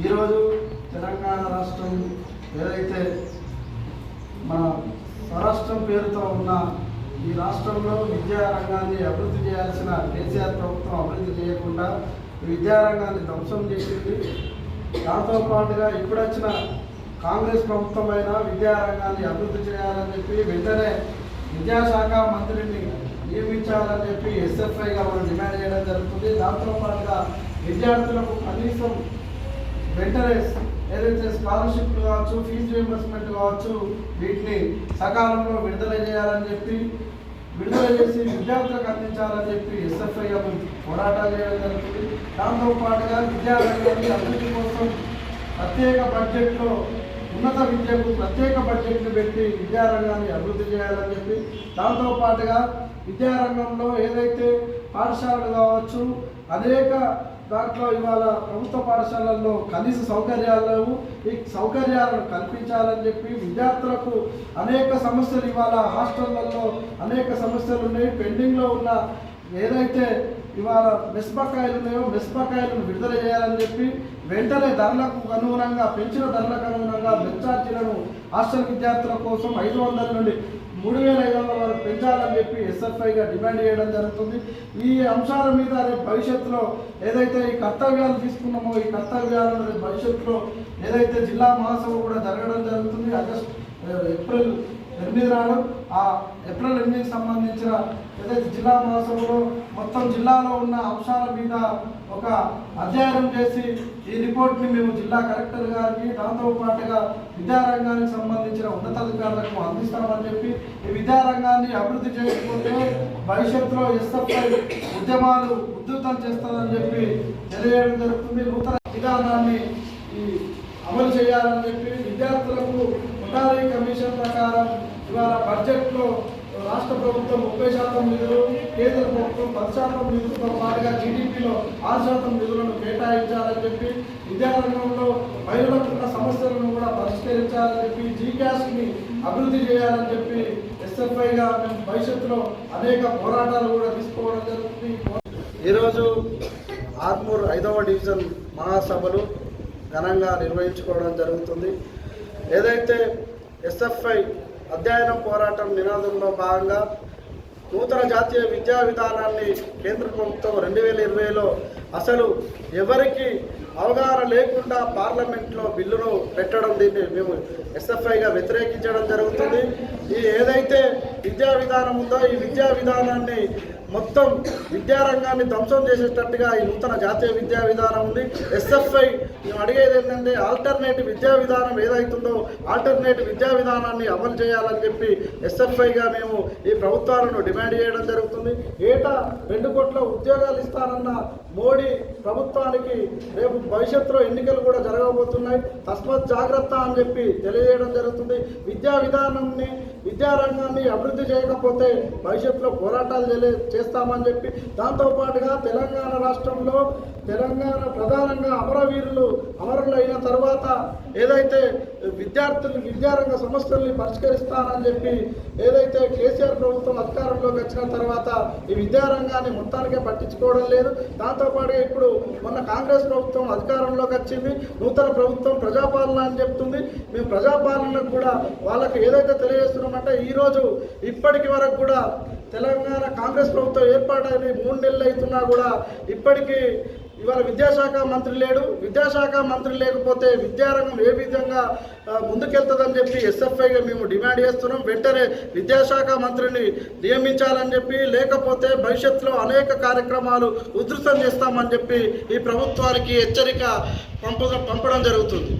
ఈరోజు తెలంగాణ రాష్ట్రం ఏదైతే మన స్వరాష్ట్రం పేరుతో ఉన్న ఈ రాష్ట్రంలో విద్యారంగాన్ని అభివృద్ధి చేయాల్సిన కేసీఆర్ ప్రభుత్వం అభివృద్ధి చేయకుండా విద్యారంగాన్ని ధ్వంసం చేసింది. దాంతోపాటుగా ఇప్పుడొచ్చిన కాంగ్రెస్ ప్రభుత్వమైన విద్యారంగాన్ని అభివృద్ధి చేయాలని చెప్పి వెంటనే విద్యాశాఖ మంత్రిని నియమించాలని చెప్పి ఎస్ఎఫ్ఐగా మనం డిమాండ్ చేయడం జరుగుతుంది. దాంతో పాటుగా విద్యార్థులకు కనీసం వెంటనే ఏదైతే స్కాలర్షిప్లు కావచ్చు ఫీజు రీంబర్స్మెంట్ కావచ్చు వీటిని సకాలంలో విడుదల చేయాలని చెప్పి విడుదల చేసి విద్యార్థులకు అందించాలని చెప్పి ఎస్ఎఫ్ఐగా పోరాటాలు చేయడం జరుగుతుంది. దాంతో పాటుగా విద్యారంగాన్ని అభివృద్ధి కోసం ప్రత్యేక బడ్జెట్లో ఉన్నత విద్యకు ప్రత్యేక బడ్జెట్ను పెట్టి విద్యారంగాన్ని అభివృద్ధి చేయాలని చెప్పి దాంతో పాటుగా విద్యారంగంలో ఏదైతే పాఠశాలలు కావచ్చు అనేక దాంట్లో ఇవాళ ప్రభుత్వ పాఠశాలల్లో కనీస సౌకర్యాలు ఈ సౌకర్యాలను కల్పించాలని చెప్పి విద్యార్థులకు అనేక సమస్యలు ఇవాళ హాస్టళ్ళలో అనేక సమస్యలు ఉన్నాయి. పెండింగ్లో ఉన్న ఏదైతే ఇవాళ మిస్పకాయలు ఉన్నాయో మిస్పకాయలను విడుదల చేయాలని చెప్పి వెంటనే ధరలకు అనుగుణంగా పెంచిన ధరలకు అనుగుణంగా మెచ్చార్జీలను హాస్టల్ విద్యార్థుల కోసం ఐదు వందల నుండి మూడు వేల ఐదు వందల వరకు పెంచాలని చెప్పి ఎస్ఎఫ్ఐగా డిమాండ్ చేయడం జరుగుతుంది. ఈ అంశాల మీద రేపు భవిష్యత్తులో ఏదైతే ఈ కర్తవ్యాలు తీసుకున్నామో ఈ కర్తవ్యాలను రేపు భవిష్యత్తులో ఏదైతే జిల్లా మహాసభ కూడా జరగడం జరుగుతుంది. ఆగస్ట్ ఏప్రిల్ ఎనిమిది నాడు ఆ ఏప్రిల్ ఎనిమిదికి సంబంధించిన ఏదైతే జిల్లా మహాసభలో మొత్తం జిల్లాలో ఉన్న అంశాల మీద ఒక అధ్యయనం చేసి ఈ రిపోర్ట్ని మేము జిల్లా కలెక్టర్ గారికి దాంతో పాటుగా విద్యారంగానికి సంబంధించిన ఉన్నతాధికారులకు అందిస్తామని చెప్పి ఈ విద్యారంగాన్ని అభివృద్ధి చేసుకుంటే భవిష్యత్తులో ఎస్ఎఫ్ఐ ఉద్యమాలు ఉధృతం చేస్తారని చెప్పి తెలియజేయడం జరుగుతుంది. నూతన విధానాన్ని అమలు చేయాలని చెప్పి విద్యార్థులకు ముఠారీ కమిషన్ ప్రకారం ఇవాళ బడ్జెట్లో రాష్ట్ర ప్రభుత్వం ముప్పై శాతం నిధులు కేంద్ర ప్రభుత్వం పది శాతం నిధులతో పాటుగా జీడిపిలో ఆరు శాతం నిధులను కేటాయించాలని చెప్పి విద్యారంగంలో మహిళలకు ఉన్న సమస్యలను కూడా పరిష్కరించాలని చెప్పి జీక్యాస్ని అభివృద్ధి చేయాలని చెప్పి ఎస్ఎఫ్ఐగా మేము భవిష్యత్తులో అనేక పోరాటాలు కూడా తీసుకోవడం జరుగుతుంది. ఈరోజు ఆర్మూర్ ఐదవ డివిజన్ మహాసభలు ఘనంగా నిర్వహించుకోవడం జరుగుతుంది. ఏదైతే ఎస్ఎఫ్ఐ అధ్యయనం పోరాటం నినాదంలో భాగంగా నూతన జాతీయ విద్యా విధానాన్ని కేంద్ర ప్రభుత్వం రెండు వేల ఇరవైలో అసలు ఎవరికి అవగాహన లేకుండా పార్లమెంట్లో బిల్లును పెట్టడం దీన్ని మేము ఎస్ఎఫ్ఐగా వ్యతిరేకించడం జరుగుతుంది. ఈ ఏదైతే విద్యా విధానం ఉందో? ఈ విద్యా విధానాన్ని మొత్తం విద్యారంగాన్ని ధ్వంసం చేసేటట్టుగా ఈ నూతన జాతీయ విద్యా విధానం ఉంది. ఎస్ఎఫ్ఐ మేము అడిగేది ఏంటంటే ఆల్టర్నేటివ్ విద్యా విధానం ఏదైతుందో ఆల్టర్నేటివ్ విద్యా విధానాన్ని అమలు చేయాలని చెప్పి ఎస్ఎఫ్ఐగా మేము ఈ ప్రభుత్వాలను డిమాండ్ చేయడం జరుగుతుంది. ఏటా రెండు కోట్ల ఉద్యోగాలు ఇస్తానన్న మోడీ ప్రభుత్వానికి రేపు భవిష్యత్తులో ఎన్నికలు కూడా జరగబోతున్నాయి. తస్మత్ జాగ్రత్త అని చెప్పి తెలియజేయడం జరుగుతుంది. విద్యా విధానాన్ని విద్యారంగాన్ని అభివృద్ధి అభివృద్ధి చేయకపోతే భవిష్యత్తులో పోరాటాలు చేస్తామని చెప్పి దాంతోపాటుగా తెలంగాణ రాష్ట్రంలో తెలంగాణ ప్రధానంగా అమరవీరులు అమరులు అయిన తర్వాత ఏదైతే విద్యార్థులు విద్యారంగ సమస్యల్ని పరిష్కరిస్తానని చెప్పి ఏదైతే కేసీఆర్ ప్రభుత్వం అధికారంలోకి వచ్చిన తర్వాత ఈ విద్యారంగాన్ని మొత్తానికే పట్టించుకోవడం లేదు. దాంతోపాటు ఇప్పుడు మొన్న కాంగ్రెస్ ప్రభుత్వం అధికారంలోకి వచ్చింది. నూతన ప్రభుత్వం ప్రజాపాలన అని చెప్తుంది. మేము ప్రజాపాలనకు కూడా వాళ్ళకి ఏదైతే తెలియజేస్తున్నామంటే ఈరోజు ఇప్పటికి వరకు కూడా తెలంగాణ కాంగ్రెస్ ప్రభుత్వం ఏర్పాటైన మూడు నెలలు అవుతున్నా కూడా ఇప్పటికీ ఇవాళ విద్యాశాఖ మంత్రి లేడు. విద్యాశాఖ మంత్రి లేకపోతే విద్యారంగం ఏ విధంగా ముందుకెళ్తుందని చెప్పి ఎస్ఎఫ్ఐగా మేము డిమాండ్ చేస్తున్నాం. వెంటనే విద్యాశాఖ మంత్రిని నియమించాలని చెప్పి లేకపోతే భవిష్యత్తులో అనేక కార్యక్రమాలు ఉధృతం చేస్తామని చెప్పి ఈ ప్రభుత్వానికి హెచ్చరిక పంప పంపడం జరుగుతుంది.